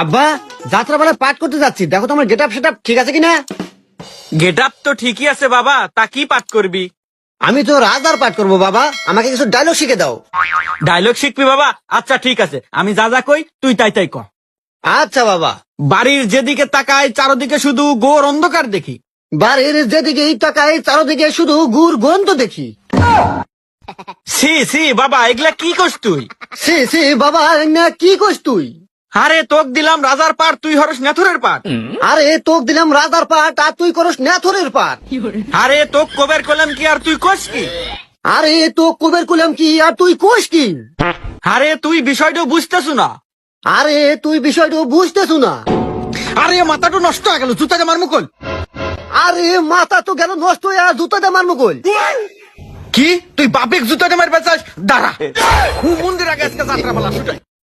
আব্বা যাত্রা বেলা পাঠ করতে যাচ্ছি। দেখো তোমার গেট আপ সেট ঠিক আছে কিনা? গেট আপ তো ঠিকই আছে বাবা তা কি পাঠ করবি? আমি তো রাজার পাঠ করব বাবা আমাকে কিছু ডায়লগ শিখে দাও। ডায়লগ শিখবি বাবা? আচ্ছা ঠিক আছে। আমি যা যা কই তুই তাই তাই ক। আচ্ছা বাবা। বাড়ির যেদিকে তাকাই চারদিকে শুধু গোর অন্ধকার দেখি। বাড়ির যেদিকে তাকাই চারদিকে শুধু গুড় গন্ধ দেখি। সি সি বাবা এগুলা কি করছ তুই? সে সি বাবা না কি কস তুই? আরে তোক দিলাম রাজার পাঠ তুই হরস নেথরের পাঠ আরে তোক দিলাম রাজার পাঠ আর তুই করস নেথরের পাঠ আরে তোক কবের কলাম কি আর তুই কস কি? আরে তোক কুবের কুলাম কি আর তুই কোষ কি? আরে তুই বিষয়টা বুঝতেছু না। আরে তুই বিষয়টা বুঝতেছু না। আরে মাথাটা নষ্ট হয়ে গেল জুতাকে মার মুকল আরে মাথা তো গেল নষ্ট হয়ে আর জুতা দিয়ে মারমু কই? কি? তুই বাপেক জুতাকে মারবে চাস? দাঁড়া। মন্দির আগে আজকে যাত্রা পালা শুটাই।